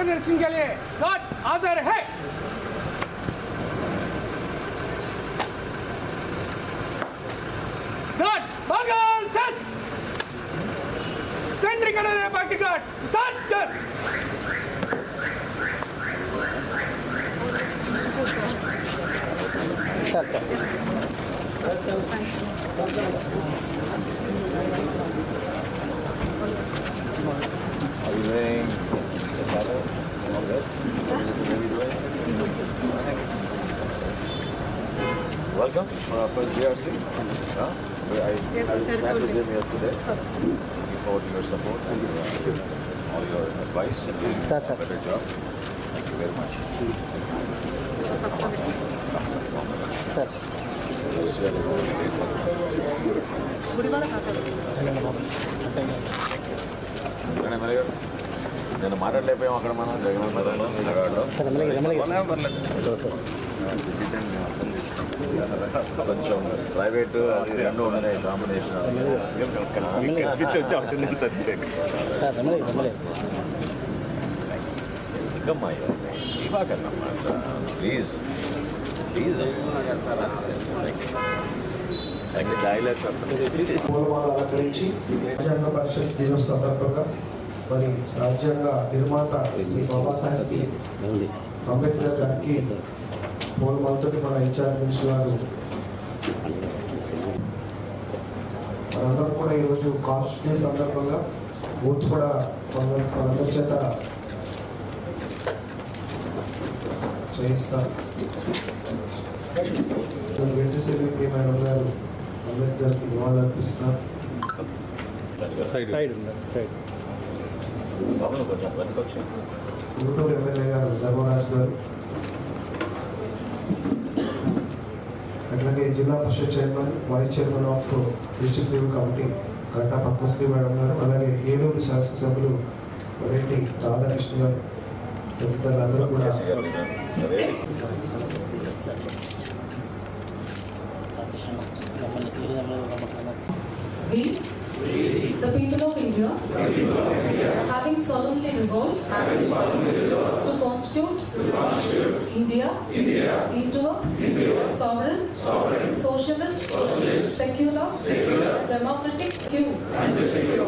निरीक्षण के लिए गार्ड हाजिर है गार्ड बगल से सेंट्री करने बाकी guard Welcome for our first DRC. Huh? I, Yes, I sir, met with territory. them yesterday. Sir. Looking forward to your support and uh, all your advice and doing Sir, a sir. better job. Thank you very much. Sir Wish you all the very best. Gudivada కాకాడు కానీ మరి నేను మాట్లాడలేకపోయాం అక్కడ మనం జగన్ విజయవాడలో కొంచెం private అది రెండు ఉన్నాయి కాంబినేషన్. ఇంకమ్మా శివా ప్లీజ్ ప్లీజ్ అలంకరించి రాజ్యాంగ పరిషత్ దినోత్సవ సందర్భంగా మరి రాజ్యాంగ నిర్మాత శ్రీ బాబాసాహెబ్ అంబేద్కర్ గారికి పూలమాలతో మన ఇన్ఛార్జ్ మినిస్టర్ గారు. మనందరం కూడా ఈరోజు కాస్ట్ డే సందర్భంగా బూత్ కూడా మన మనందరి చేత చేయిస్తారు వెంకటేశ్వర మేడం గారు అంబేద్కర్కి నివాళులు అర్పిస్తున్నారు. సైడ్ ఉన్నారు సైడ్ కొంచెం వెనకొచ్చి గుంటూరు ఎమ్మెల్యే గారు ధర్మరాజు గారు. అట్లాగే Zilla Parishad chairman vice chairman of district review committee Ganta Padmasri madam గారు అలాగే ఏలూరు శాసనసభ్యులు రెడ్డి రాధాకృష్ణ గారు తదితరులందరూ కూడా We, the people of India, having solemnly resolved having solemnly resolved India, India. Into a sovereign, sovereign socialist, socialist secular, secular, democratic Q,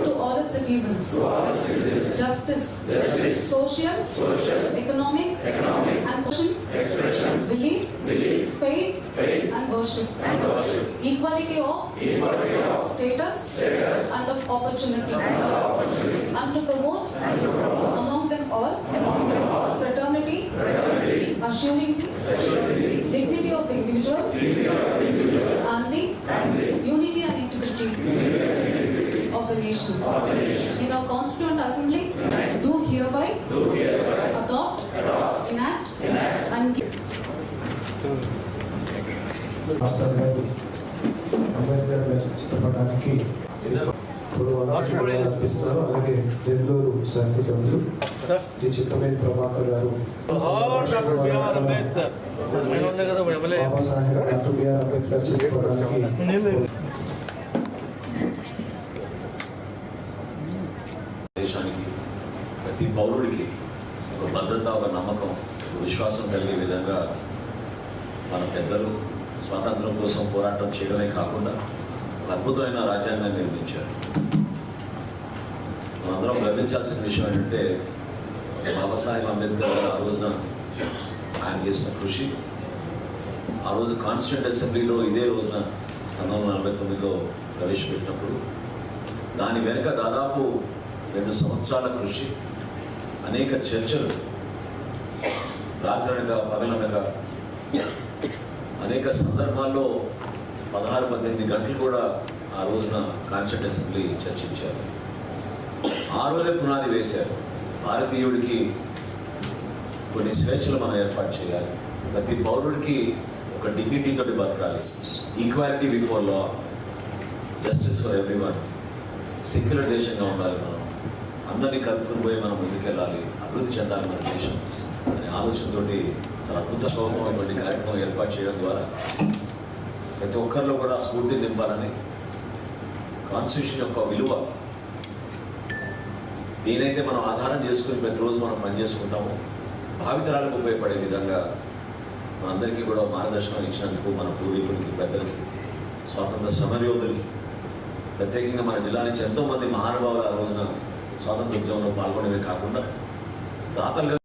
to all its citizens, to all its citizens. Justice, justice, social, social economic, economic, and expression, expression. belief, belief, faith, faith, and worship, and worship, equality of, equality of status, status, and of opportunity, and, of opportunity, and to promote, and to promote among them all, among them all, fraternity, fraternity assuring the dignity of the individual and the unity and integrity of the nation. In our Constituent Assembly, do hereby adopt, enact, and give ఆసార్ గారు అంబేద్కర్ గారి చిత్రపటానికి పూలమాల అర్పిస్తున్నారు అలాగే దెందూరు శాసనసభ్యులు శ్రీ చిత్తమేని ప్రభాకర్ గారు. Babasaheb doctor BR Ambedkar చిత్రపటానికి దేశానికి ప్రతి పౌరుడికి ఒక భద్రత ఒక నమ్మకం విశ్వాసం కలిగే విధంగా మన పెద్దలు స్వాతంత్రం కోసం పోరాటం చేయడమే కాకుండా అద్భుతమైన రాజ్యాంగాన్ని నిర్మించారు. మనందరం గమనించాల్సిన విషయం ఏంటంటే బాబాసాహెబ్ అంబేద్కర్ గారు ఆ రోజున ఆయన చేసిన కృషి. ఆ రోజు కాన్స్టిట్యూంట్ అసెంబ్లీలో ఇదే రోజున పంతొమ్మిది వందల నలభై తొమ్మిదిలో ప్రవేశపెట్టినప్పుడు దాని వెనుక దాదాపు రెండు సంవత్సరాల కృషి అనేక చర్చలు రాత్రనక పగలనక అనేక సందర్భాల్లో పదహారు పద్దెనిమిది గంటలు కూడా ఆ రోజున కాన్స్టిట్యూట్ అసెంబ్లీ చర్చించారు. ఆ రోజే పునాది వేశారు. భారతీయుడికి కొన్ని స్వేచ్ఛలు మనం ఏర్పాటు చేయాలి. ప్రతి పౌరుడికి ఒక డిగ్నిటీతో తోటి బతకాలి. Equality before law justice for everyone secular దేశంగా ఉండాలి మనం. అందరినీ కలుపుకుని పోయి మనం ముందుకెళ్ళాలి. అభివృద్ధి చెందాలి మన దేశం అనే ఆలోచనతో చాలా అద్భుత శోభమైనటువంటి కార్యక్రమం ఏర్పాటు చేయడం ద్వారా ప్రతి ఒక్కరిలో కూడా స్ఫూర్తిని నింపాలని కాన్స్టిట్యూషన్ యొక్క విలువ దేనైతే మనం ఆధారం చేసుకుని ప్రతిరోజు మనం పనిచేసుకుంటామో భావితరాలకు ఉపయోగపడే విధంగా మనందరికీ కూడా మార్గదర్శనం ఇచ్చినందుకు మన పూర్వీకులకి పెద్దలకి స్వాతంత్ర సమరయోధులకి ప్రత్యేకంగా మన జిల్లా నుంచి ఎంతోమంది మహానుభావులు ఆ రోజున స్వాతంత్ర ఉద్యమంలో పాల్గొనేవి కాకుండా దాతలు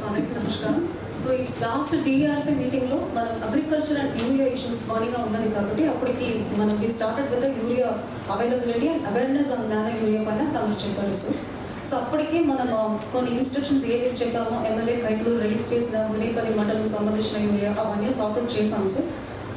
అందరికీ నమస్కారం. సో ఈ లాస్ట్ టీఆర్సీ మీటింగ్లో మనం అగ్రికల్చర్ అండ్ యూరియా ఇష్యూస్ మార్నింగ్గా ఉన్నది కాబట్టి అప్పటికి మనం we started with urea availability and awareness on nano urea పైన తమరు చెప్పారు సార్ సో అప్పటికే మనం um, కొన్ని ఇన్స్ట్రక్షన్స్ ఏవి చెప్పామో ఎమ్మెల్యే కైకులు రిలీజ్ చేసిన ఉదయపల్లి మండలం సంబంధించిన యూరియా అవన్నీ సార్ట్అవుట్ చేసాం సార్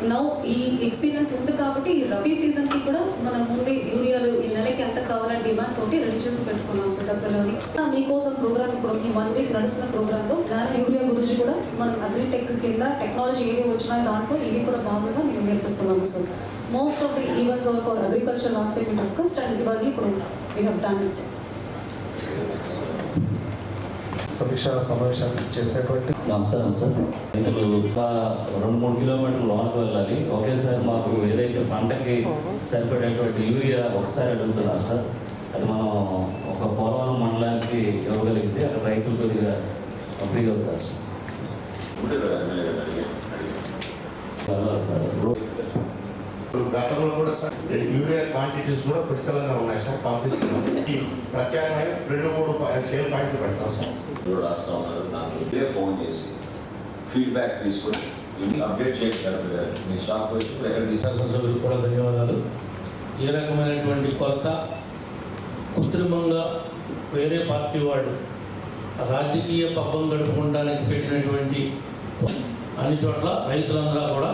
నౌ ఈ ఎక్స్పీరియన్స్ ఉంది కాబట్టి ఈ రబీ సీజన్కి కూడా మనం ముందే యూరియాలు ఈ నెలకి ఎంత కావాలని డిమాండ్ తోటి రెడీ చేసి పెట్టుకున్నాం సార్ దట్స్ మీకోసం ప్రోగ్రామ్ ఇప్పుడు ఈ వన్ వీక్ నడుస్తున్న ప్రోగ్రామ్లో నానో యూరియా గురించి కూడా మనం అగ్రిటెక్ కింద టెక్నాలజీ ఏవి వచ్చినా దాంట్లో ఇవి కూడా భాగంగా మేము నేర్పిస్తున్నాము sir most of the events are for agriculture last time discussed and ఇవన్నీ ఇప్పుడు we have done it sir సమీక్ష సమావేశం చేసినటువంటి నమస్కారం సార్. రైతులు రెండు మూడు కిలోమీటర్లు లోనికి వెళ్ళాలి. ఒకేసారి మాకు ఏదైతే పంటకి సరిపడేటువంటి యూరియా ఒకసారి అడుగుతున్నారు సార్. అది మనం ఒక పోలవరం మండలానికి ఇవ్వగలిగితే అక్కడ రైతులు కొద్దిగా ఫ్రీ అవుతారు సార్. వెళ్ళాలి సార్. గతంలో కూడా సార్ యూరియా క్వాంటిటీస్ కూడా పుష్కలంగా ఉన్నాయి సార్ పంపిస్తున్నాం ఈ ప్రత్యామ్నాయం రెండు మూడు సేల్ పాయింట్లు పెడతాం సార్ రాస్తా ఉన్నారు ఇదే ఫోన్ చేసి ఫీడ్బ్యాక్ తీసుకొని ఇవి అప్డేట్ మీరు. మీ స్టాక్ వచ్చి ఎక్కడ తీసుకు శాసనసభ్యులకు కూడా ధన్యవాదాలు ఏ రకమైనటువంటి కొరత కృత్రిమంగా వేరే పార్టీ వాళ్ళు రాజకీయ పబ్బం గడుపుకోవడానికి పెట్టినటువంటి అన్ని చోట్ల రైతులందరూ కూడా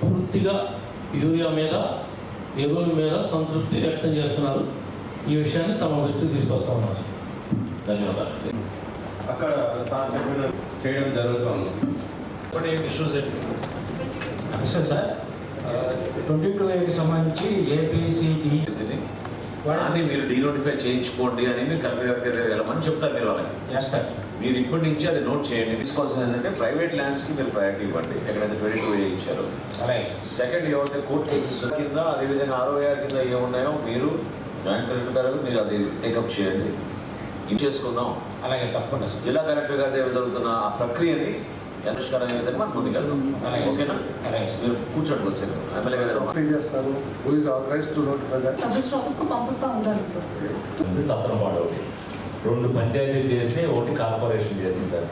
పూర్తిగా యూరియా మీద ఎరువుల మీద సంతృప్తి వ్యక్తం చేస్తున్నారు. ఈ విషయాన్ని తమ దృష్టికి తీసుకొస్తా ఉన్నారు సార్. ధన్యవాదాలు. అక్కడ సార్ చెప్పిన చేయడం జరుగుతుంది. ఒకటి issues sir sir twenty two సంబంధించి ఏపీసీటీ వాడాన్ని మీరు డీనోటిఫై చేయించుకోండి అని మీరు కలెక్టర్ గారికి వెళ్ళమని చెప్తారు మీరు వాళ్ళకి. ఎస్ సార్ మీరు ఇప్పటి నుంచి అది నోట్ చేయండి. తీసుకోవాల్సింది ఏంటంటే ప్రైవేట్ ల్యాండ్స్కి మీరు ప్రయారిటీ ఇవ్వండి. ఎక్కడైతే ట్వంటీ టూ ఇచ్చారో. అలాగే సెకండ్ ఏవైతే కోర్ట్ కేసెస్ కింద అదేవిధంగా ఆర్ఓఆర్ కింద ఏమున్నాయో మీరు జాయింట్ కలెక్టర్ గారు మీరు అది టేకప్ చేయండి. చేసుకుందాం అలాగే తప్పకుండా జిల్లా కలెక్టర్ గారి జరుగుతున్న ఆ ప్రక్రియని పరిష్కారం విధంగా మనం ముందుకెళ్దాం అలాగే. ఓకేనా అలాగే. మీరు కూర్చోండి వచ్చారు ఎమ్మెల్యే గారి దగ్గర చేస్తారు who is authorize to notify that sub ఆఫీస్కి పంపిస్తూ సార్ ఒకటి రెండు పంచాయతీ చేసి ఒకటి కార్పొరేషన్ చేసింది సార్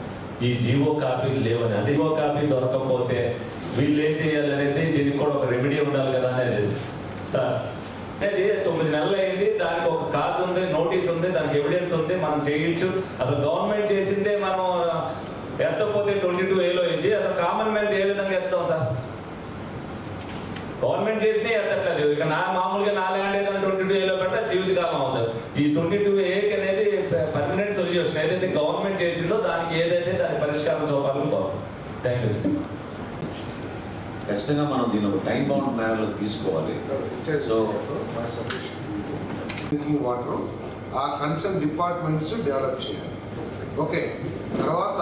ఈ జీవో కాపీలు లేవని. అంటే జీవో కాపీ దొరకకపోతే వీళ్ళు ఏం చేయాలనేది దీనికి కూడా ఒక రెమెడీ ఉండాలి కదా అనేది సార్ అంటే అది తొమ్మిది నెలలు అయింది. దానికి ఒక కాజ్ ఉంది నోటీస్ ఉంది దానికి ఎవిడెన్స్ ఉంది. మనం చేయొచ్చు అసలు గవర్నమెంట్ చేసిందే మనం ఎత్తకపోతే ట్వంటీ టూ ఏలో ఇచ్చి అసలు కామన్ మ్యాన్ ఏ విధంగా ఎత్తాం సార్? గవర్నమెంట్ చేసినా ఎత్తట్లేదు. ఇక నా మామూలుగా నా ల్యాండ్ ఏదైనా ట్వంటీ టూ ఏలో పెడితే జీవితకాలం అవుతుంది. ఈ ట్వంటీ టూ ఏకి అనేది పర్మనెంట్ సొల్యూషన్ ఏదైతే గవర్నమెంట్ చేసిందో దానికి ఏదైతే దాని పరిష్కారం చూపాలని కోరు థ్యాంక్ యూ సార్ ఖచ్చితంగా మనం దీని ఒక టైం బౌండ్ మేనర్లో తీసుకోవాలి. సో డ్రింకింగ్ వాటర్ ఆ కన్సర్న్ డిపార్ట్మెంట్స్ డెవలప్ చేయాలి. ఓకే తర్వాత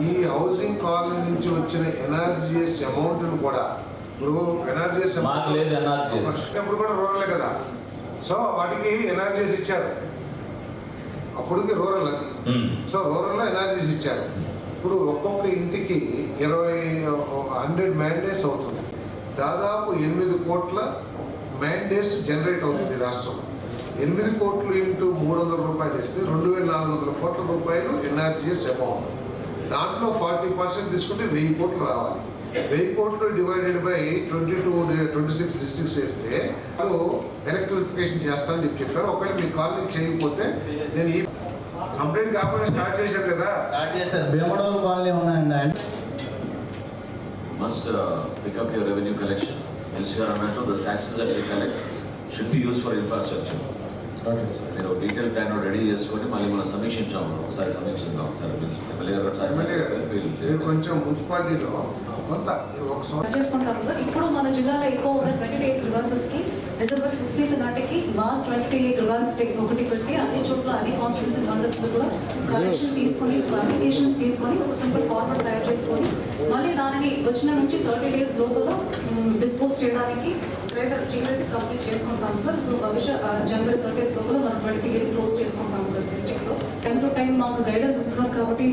ఈ హౌసింగ్ కాలనీ నుంచి వచ్చిన ఎనర్జీఎస్ అమౌంట్ను కూడా ఇప్పుడు ఎనర్జీఎస్. ఇప్పుడు కూడా రూరలే కదా. సో వాటికి ఎనర్జీస్ ఇచ్చారు. అప్పటికి రూరల్ అది. సో రూరల్లో ఎనర్జీస్ ఇచ్చారు. ఇప్పుడు ఒక్కొక్క ఇంటికి ఇరవై హండ్రెడ్ మ్యాండేట్స్ అవుతుంది దాదాపు ఎనిమిది కోట్ల మ్యాండేట్స్ జనరేట్ అవుతుంది రాష్ట్రంలో. ఎనిమిది కోట్లు ఇంటూ మూడు వందల రూపాయలు వేస్తే రెండు వేల నాలుగు వందల కోట్ల రూపాయలు ఎన్ఆర్జీఎస్ అమౌంట్ దాంట్లో ఫార్టీ పర్సెంట్ తీసుకుంటే వెయ్యి కోట్లు రావాలి. వెయ్యి కోట్లు divided by twenty two twenty six districts వేస్తే వాళ్ళు ఎలక్ట్రిఫికేషన్ చేస్తానని చెప్పి చెప్పారు. ఒకవేళ మీ కాలనీ చేయకపోతే నేను ఈ కంప్లీట్ కాకుండా స్టార్ట్ చేశారు కదా. స్టార్ట్ చేశారు. భీమడోలు కాలనీ ఉన్నాయండి. ఆయన must pick up your revenue collection LC గారు అన్నట్టు the taxes that you collect should be use for infrastructure మీరు డీటెయిల్ ప్లాన్ రెడీ చేసుకొని మళ్ళీ మనం సమీక్షించాము. ఒకసారి సమీక్షిద్దాం ఒకసారి ఎమ్మెల్యే గారు కొంచెం మున్సిపాలిటీలో కొంత ఒక చేసుకుంటాము సార్. ఇప్పుడు మన జిల్లాలో ఎక్కువ ఉన్న ట్వంటీ ఎయిట్ రివర్సెస్కి డిసెంబర్ సిక్స్టీన్త్ నాటికి మార్చ్ ట్వంటీ గృహాల స్టేక్ ఒకటి పెట్టి అన్ని చోట్ల అన్ని కాన్స్టిట్యూషన్ మండల్స్ కూడా కలెక్షన్ తీసుకొని అప్లికేషన్స్ తీసుకొని ఒక సింపుల్ ఫార్మాట్ తయారు చేసుకొని మళ్ళీ దానిని వచ్చిన నుంచి థర్టీ డేస్ లోపల డిస్పోజ్ చేయడానికి ప్రయత్నం చేసేసి కంప్లీట్ చేసుకుంటాం సార్. సో భవిష్య జనవరి థర్టీ లోపల మనం ట్వంటీ క్లోజ్ చేసుకుంటాం సార్ డిస్ట్రిక్ట్లో. టైం టు టైం మాకు గైడెన్స్ ఇస్తున్నారు కాబట్టి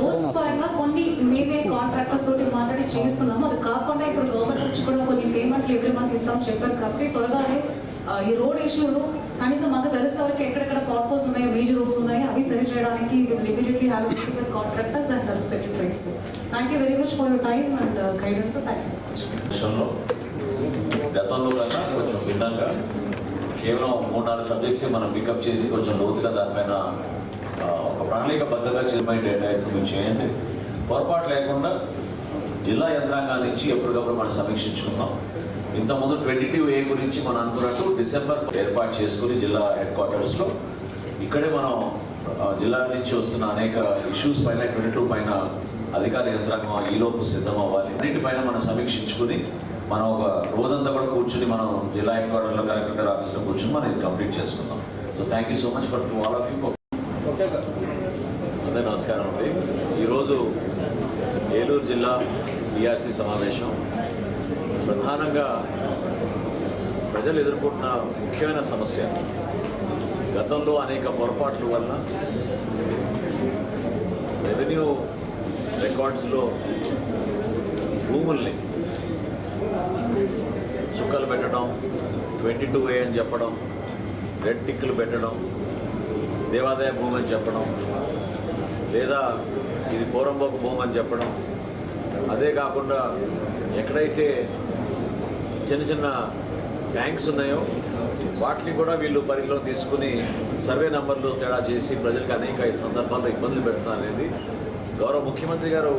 రోడ్స్ పరంగా కొన్ని మేమే కాంట్రాక్టర్స్ తోటి మాట్లాడి చేస్తున్నాము. అది కాకుండా ఇప్పుడు గవర్నమెంట్ నుంచి కూడా కొన్ని పేమెంట్లు ఎవ్రీ మంత్ ఇస్తాం చెప్పారు కాబట్టి త్వరగానే ఈ రోడ్ ఇష్యూలో కనీసం మాకు తెలిసిన వరకు ఎక్కడెక్కడ పాట్ హోల్స్ ఉన్నాయో మేజర్ రూట్స్ ఉన్నాయో అవి సరి చేయడానికి immediately have meeting with contractors and secretaries thank you very much for your time and guidance thank you విషయంలో గతంలో కన్నా కొంచెం భిన్నంగా కేవలం మూడు నాలుగు సబ్జెక్ట్స్ మనం పికప్ చేసి కొంచెం లోతుగా దానిపైన ఆ, ఒక ప్రణాళికబద్ధంగా చిరుమై డేటా చేయండి. పొరపాటు లేకుండా జిల్లా యంత్రాంగాన్ని ఇచ్చి ఎప్పటికప్పుడు మనం సమీక్షించుకుందాం. ఇంతకుముందు ట్వంటీ టూ ఏ గురించి మనం అనుకున్నట్టు డిసెంబర్ ఏర్పాటు చేసుకుని జిల్లా హెడ్ క్వార్టర్స్లో ఇక్కడే మనం జిల్లా నుంచి వస్తున్న అనేక ఇష్యూస్ పైన ట్వంటీ టూ పైన అధికార యంత్రాంగం ఈలోపు సిద్ధం అవ్వాలి అన్నిటిపైన మనం సమీక్షించుకుని మనం ఒక రోజంతా కూడా కూర్చుని మనం జిల్లా హెడ్ క్వార్టర్లో కలెక్టర్ గారి ఆఫీస్లో కూర్చుని మనం ఇది కంప్లీట్ చేసుకుందాం. So thank you so much for to all of you అదే నమస్కారం అండి. ఈరోజు ఏలూరు జిల్లా బీఆర్సీ సమావేశం ప్రధానంగా ప్రజలు ఎదుర్కొంటున్న ముఖ్యమైన సమస్య. గతంలో అనేక పొరపాట్ల వల్ల రెవెన్యూ రికార్డ్స్లో భూముల్ని చుక్కలు పెట్టడం ట్వంటీ టూ ఏ అని చెప్పడం రెడ్ టిక్కులు పెట్టడం దేవాదాయ భూమి అని చెప్పడం లేదా ఇది పోరంబోకు భూమి అని చెప్పడం అదే కాకుండా ఎక్కడైతే చిన్న చిన్న ట్యాంక్స్ ఉన్నాయో వాటిని కూడా వీళ్ళు పరిధిలో తీసుకుని సర్వే నంబర్లు తేడా చేసి ప్రజలకు అనేక సందర్భాల్లో ఇబ్బందులు పెడుతున్నారు అనేది గౌరవ ముఖ్యమంత్రి గారు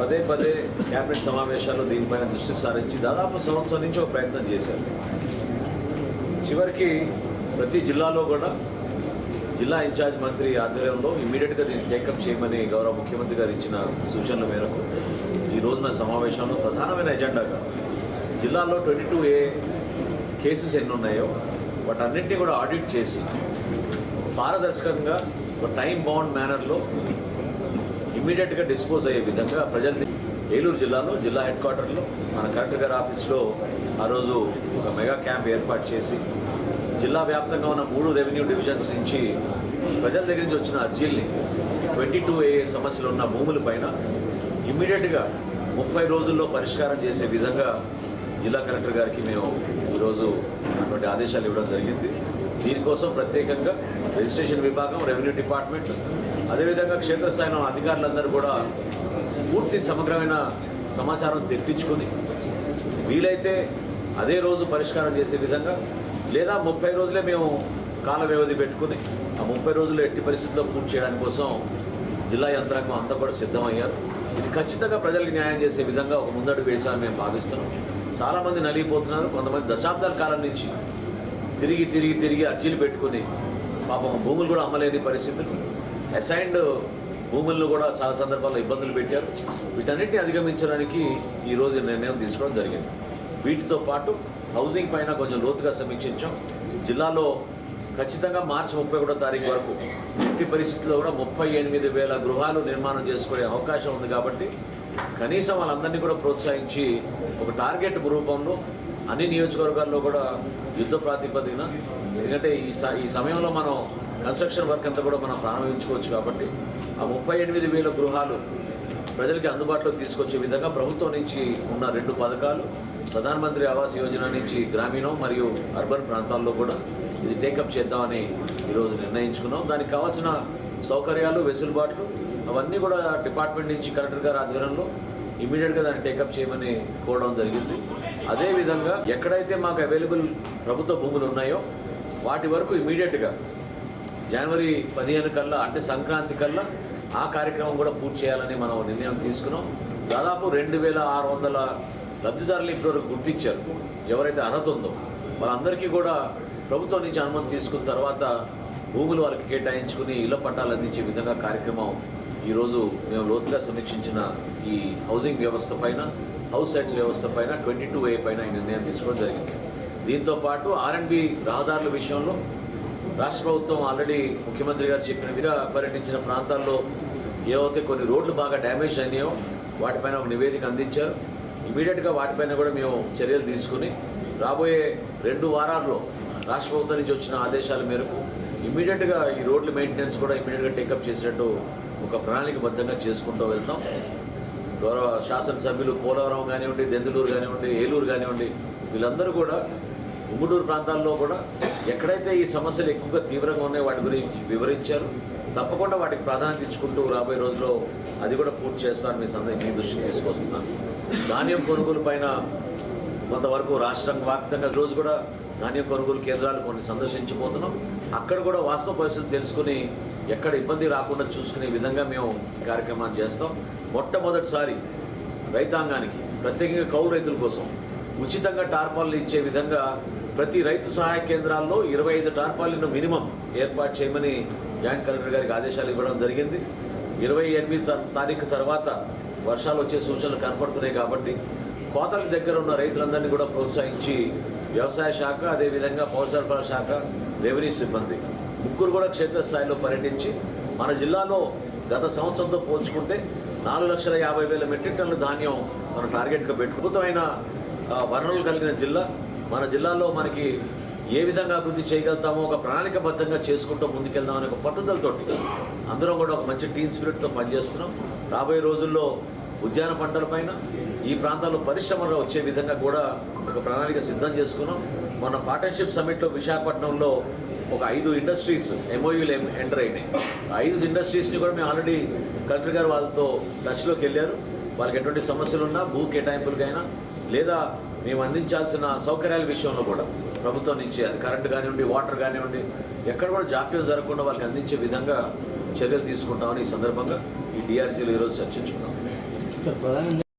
పదే పదే క్యాబినెట్ సమావేశాల్లో దీనిపైన దృష్టి సారించి దాదాపు సంవత్సరం నుంచి ఒక ప్రయత్నం చేశారు. చివరికి ప్రతి జిల్లాలో కూడా జిల్లా ఇన్ఛార్జ్ మంత్రి ఆధ్వర్యంలో ఇమీడియట్గా దీన్ని టేకప్ చేయమని గౌరవ ముఖ్యమంత్రి గారు ఇచ్చిన సూచనల మేరకు ఈ రోజున సమావేశంలో ప్రధానమైన ఎజెండాగా జిల్లాలో ట్వంటీ టూ ఏ కేసెస్ ఎన్ని ఉన్నాయో వాటన్నింటినీ కూడా ఆడిట్ చేసి పారదర్శకంగా ఒక టైం బౌండ్ మేనర్లో ఇమ్మీడియట్గా డిస్పోజ్ అయ్యే విధంగా ప్రజల్ని ఏలూరు జిల్లాలో జిల్లా హెడ్ క్వార్టర్లో మన కలెక్టర్ గారి ఆఫీస్లో ఆ రోజు ఒక మెగా క్యాంప్ ఏర్పాటు చేసి జిల్లా వ్యాప్తంగా ఉన్న మూడు రెవెన్యూ డివిజన్స్ నుంచి ప్రజల దగ్గర నుంచి వచ్చిన అర్జీల్ని ట్వంటీ టూ ఏ సమస్యలు ఉన్న భూములపైన ఇమ్మీడియట్గా ముప్పై రోజుల్లో పరిష్కారం చేసే విధంగా జిల్లా కలెక్టర్ గారికి మేము ఈరోజు అటువంటి ఆదేశాలు ఇవ్వడం జరిగింది. దీనికోసం ప్రత్యేకంగా రిజిస్ట్రేషన్ విభాగం రెవెన్యూ డిపార్ట్మెంట్ అదేవిధంగా క్షేత్రస్థాయిలో అధికారులందరూ కూడా పూర్తి సమగ్రమైన సమాచారం తెప్పించుకొని వీలైతే అదే రోజు పరిష్కారం చేసే విధంగా లేదా ముప్పై రోజులే మేము కాల వ్యవధి పెట్టుకుని ఆ ముప్పై రోజులు ఎట్టి పరిస్థితుల్లో పూర్తి చేయడానికి కోసం జిల్లా యంత్రాంగం అంతా కూడా సిద్ధమయ్యారు. ఇది ఖచ్చితంగా ప్రజలకు న్యాయం చేసే విధంగా ఒక ముందడుగు వేసామని మేము భావిస్తున్నాం. చాలామంది నలిగిపోతున్నారు. కొంతమంది దశాబ్దాల కాలం నుంచి తిరిగి తిరిగి తిరిగి అర్జీలు పెట్టుకుని పాపం భూములు కూడా అమ్మలేని పరిస్థితులు. అసైన్డ్ భూములను కూడా చాలా సందర్భాల్లో ఇబ్బందులు పెట్టారు. వీటన్నిటిని అధిగమించడానికి ఈరోజు నిర్ణయం తీసుకోవడం జరిగింది. వీటితో పాటు హౌసింగ్ పైన కొంచెం లోతుగా సమీక్షించాం. జిల్లాలో ఖచ్చితంగా మార్చి ముప్పై ఒకటో తారీఖు వరకు ఎట్టి పరిస్థితుల్లో కూడా ముప్పై ఎనిమిది వేల గృహాలు నిర్మాణం చేసుకునే అవకాశం ఉంది కాబట్టి కనీసం వాళ్ళందరినీ కూడా ప్రోత్సహించి ఒక టార్గెట్ రూపంలో అన్ని నియోజకవర్గాల్లో కూడా యుద్ధ ప్రాతిపదికన ఎందుకంటే ఈ స ఈ సమయంలో మనం కన్స్ట్రక్షన్ వర్క్ అంతా కూడా మనం ప్రారంభించుకోవచ్చు కాబట్టి ఆ ముప్పై ఎనిమిది వేల గృహాలు ప్రజలకి అందుబాటులోకి తీసుకొచ్చే విధంగా ప్రభుత్వం నుంచి ఉన్న రెండు పథకాలు ప్రధానమంత్రి ఆవాస్ యోజన నుంచి గ్రామీణం మరియు అర్బన్ ప్రాంతాల్లో కూడా ఇది టేకప్ చేద్దామని ఈరోజు నిర్ణయించుకున్నాం. దానికి కావాల్సిన సౌకర్యాలు వెసులుబాట్లు అవన్నీ కూడా డిపార్ట్మెంట్ నుంచి కలెక్టర్ గారి ఆధ్వర్యంలో ఇమీడియట్గా దాన్ని టేకప్ చేయమని కోరడం జరిగింది. అదేవిధంగా ఎక్కడైతే మాకు అవైలబుల్ ప్రభుత్వ భూములు ఉన్నాయో వాటి వరకు ఇమీడియట్గా జనవరి పదిహేను కల్లా అంటే సంక్రాంతి కల్లా ఆ కార్యక్రమం కూడా పూర్తి చేయాలని మనం నిర్ణయం తీసుకున్నాం. దాదాపు రెండు వేల ఆరు వందల లబ్ధిదారులు ఇప్పటివరకు గుర్తించారు. ఎవరైతే అర్హత ఉందో వాళ్ళందరికీ కూడా ప్రభుత్వం నుంచి అనుమతి తీసుకున్న తర్వాత భూములు వాళ్ళకి కేటాయించుకుని ఇళ్ళ పట్టాలు అందించే విధంగా కార్యక్రమం ఈరోజు మేము లోతుగా సమీక్షించిన ఈ హౌసింగ్ వ్యవస్థ పైన హౌస్ సైట్స్ వ్యవస్థ పైన ట్వంటీ టూ ఏ పైన ఈ నిర్ణయం తీసుకోవడం జరిగింది. దీంతో పాటు ఆర్ఎండ్బి రహదారుల విషయంలో రాష్ట్ర ప్రభుత్వం ఆల్రెడీ ముఖ్యమంత్రి గారు చెప్పిన విధంగా పర్యటించిన ప్రాంతాల్లో ఏవైతే కొన్ని రోడ్లు బాగా డ్యామేజ్ అయినాయో వాటిపైన ఒక నివేదిక అందించారు. ఇమీడియట్గా వాటిపైన కూడా మేము చర్యలు తీసుకుని రాబోయే రెండు వారాల్లో రాష్ట్ర ప్రభుత్వం నుంచి వచ్చిన ఆదేశాల మేరకు ఇమీడియట్గా ఈ రోడ్ల మెయింటెనెన్స్ కూడా ఇమీడియట్గా టేకప్ చేసినట్టు ఒక ప్రణాళికబద్ధంగా చేసుకుంటూ వెళ్తాం. గౌరవ శాసనసభ్యులు పోలవరం కానివ్వండి దెందులూరు కానివ్వండి ఏలూరు కానివ్వండి వీళ్ళందరూ కూడా ఉమ్మడూరు ప్రాంతాల్లో కూడా ఎక్కడైతే ఈ సమస్యలు ఎక్కువగా తీవ్రంగా ఉన్నాయో వాటి గురించి వివరించారు. తప్పకుండా వాటికి ప్రాధాన్యత ఇచ్చుకుంటూ రాబోయే రోజుల్లో అది కూడా పూర్తి చేస్తాను మీ సందే మీ దృష్టికి తీసుకొస్తున్నాను. ధాన్యం కొనుగోలు పైన కొంతవరకు రాష్ట్రం వ్యాప్తంగా రోజు కూడా ధాన్యం కొనుగోలు కేంద్రాలు కొన్ని సందర్శించబోతున్నాం అక్కడ కూడా వాస్తవ పరిస్థితి తెలుసుకుని ఎక్కడ ఇబ్బంది రాకుండా చూసుకునే విధంగా మేము ఈ కార్యక్రమాన్ని చేస్తాం. మొట్టమొదటిసారి రైతాంగానికి ప్రత్యేకంగా కౌలు రైతుల కోసం ఉచితంగా టార్పాలను ఇచ్చే విధంగా ప్రతి రైతు సహాయ కేంద్రాల్లో ఇరవై ఐదు టార్పాలను మినిమం ఏర్పాటు చేయమని జాయింట్ కలెక్టర్ గారికి ఆదేశాలు ఇవ్వడం జరిగింది. ఇరవై ఎనిమిది తారీఖు తర్వాత వర్షాలు వచ్చే సూచనలు కనపడుతున్నాయి కాబట్టి కోతల దగ్గర ఉన్న రైతులందరినీ కూడా ప్రోత్సహించి వ్యవసాయ శాఖ అదేవిధంగా పౌర సరఫరా శాఖ రెవెన్యూ సిబ్బంది ముగ్గురు కూడా క్షేత్రస్థాయిలో పర్యటించి మన జిల్లాలో గత సంవత్సరంతో పోల్చుకుంటే నాలుగు లక్షల యాభై వేల మెట్రిక్ టన్నుల ధాన్యం మనం టార్గెట్గా పెట్టుకుతమైన వనరులు కలిగిన జిల్లా. మన జిల్లాలో మనకి ఏ విధంగా అభివృద్ధి చేయగలుగుతామో ఒక ప్రణాళికబద్ధంగా చేసుకుంటూ ముందుకెళ్దాం అనే ఒక పట్టుదలతోటి అందరం కూడా ఒక మంచి టీమ్ స్పిరిట్తో పనిచేస్తున్నాం. రాబోయే రోజుల్లో ఉద్యాన పంటలపైన ఈ ప్రాంతాల్లో పరిశ్రమలు వచ్చే విధంగా కూడా ఒక ప్రణాళిక సిద్ధం చేసుకున్నాం. మన పార్ట్నర్షిప్ సమిట్లో విశాఖపట్నంలో ఒక ఐదు ఇండస్ట్రీస్ ఎంఓయూలు ఎంటర్ అయినాయి. ఐదు ఇండస్ట్రీస్ని కూడా మేము ఆల్రెడీ కలెక్టర్ గారు వాళ్ళతో టచ్లోకి వెళ్ళారు. వాళ్ళకి ఎటువంటి సమస్యలు ఉన్నా భూ కేటాయింపులకైనా లేదా మేము అందించాల్సిన సౌకర్యాల విషయంలో కూడా ప్రభుత్వం నుంచి అది కరెంట్ కానివ్వండి వాటర్ కానివ్వండి ఎక్కడ కూడా జాప్యం జరగకుండా వాళ్ళకి అందించే విధంగా చర్యలు తీసుకుంటామని ఈ సందర్భంగా ఈ డిఆర్సీలో ఈరోజు చర్చించుకున్నాం.